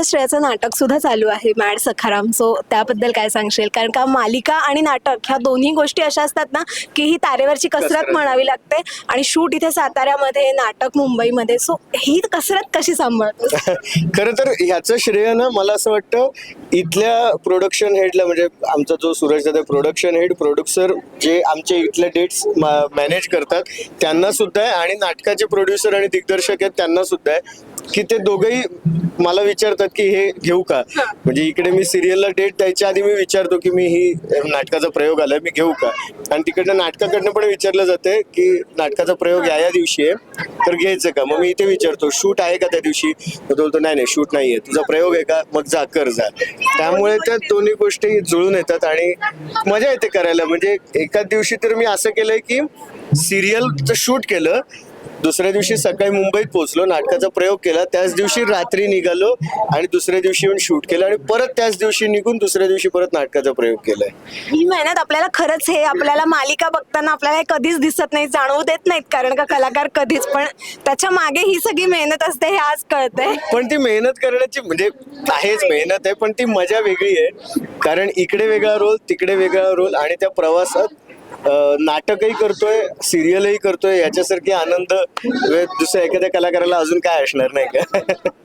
श्रेयाचं नाटक सुद्धा चालू आहे मॅड सखाराम सो त्याबद्दल काय सांगशील? कारण का मालिका आणि नाटक ह्या दोन्ही गोष्टी अशा असतात ना की ही तारेवरची कसरत. म्हणावी लागते आणि शूट इथे साताऱ्यामध्ये नाटक मुंबईमध्ये. सो ही कसरत कशी सांभाळतो खरं तर ह्याचं श्रेय ना मला असं वाटतं इथल्या प्रोडक्शन हेडला म्हणजे आमचा जो सूरज दादा प्रोडक्शन हेड प्रोड्युसर जे आमचे इथले डेट्स मॅनेज करतात त्यांना सुद्धा आहे. आणि नाटकाचे प्रोड्युसर आणि दिग्दर्शक आहेत त्यांना सुद्धा आहे. की ते दोघंही मला विचारतात की हे घेऊ का? म्हणजे इकडे मी सिरियलला डेट द्यायच्या आधी मी विचारतो की मी ही नाटकाचा प्रयोग आलाय मी घेऊ का? आणि तिकडनं नाटकाकडनं पण विचारलं जाते की नाटकाचा प्रयोग या या दिवशी आहे तर घ्यायचं का? मग मी इथे विचारतो शूट आहे का त्या दिवशी? तो बोलतो नाही नाही शूट नाहीये तुझा प्रयोग आहे का? मग जा कर जा. त्यामुळे त्या दोन्ही गोष्टी जुळून येतात आणि मजा येते करायला. म्हणजे एकाच दिवशी तर मी असं केलंय की सिरियलचं शूट केलं दुसऱ्या दिवशी सकाळी मुंबईत पोहोचलो नाटकाचा प्रयोग केला त्याच दिवशी रात्री निघालो आणि दुसऱ्या दिवशी येऊन शूट केलं आणि परत त्याच दिवशी निघून दुसऱ्या दिवशी परत नाटकाचा प्रयोग केलाय. ही मेहनत आपल्याला खरंच हे आपल्याला मालिका बघताना आपल्याला हे कधीच दिसत नाही जाणवू देत नाहीत. कारण का कलाकार कधीच पण त्याच्यामागे ही सगळी मेहनत असते हे आज कळतंय. पण ती मेहनत करण्याची म्हणजे आहेच मेहनत आहे पण ती मजा वेगळी आहे. कारण इकडे वेगळा रोल तिकडे वेगळा रोल आणि त्या प्रवासात नाटकही करतोय सिरियलही करतोय याच्यासारखे आनंद दुसऱ्या एखाद्या कलाकाराला अजून काय असणार नाही का?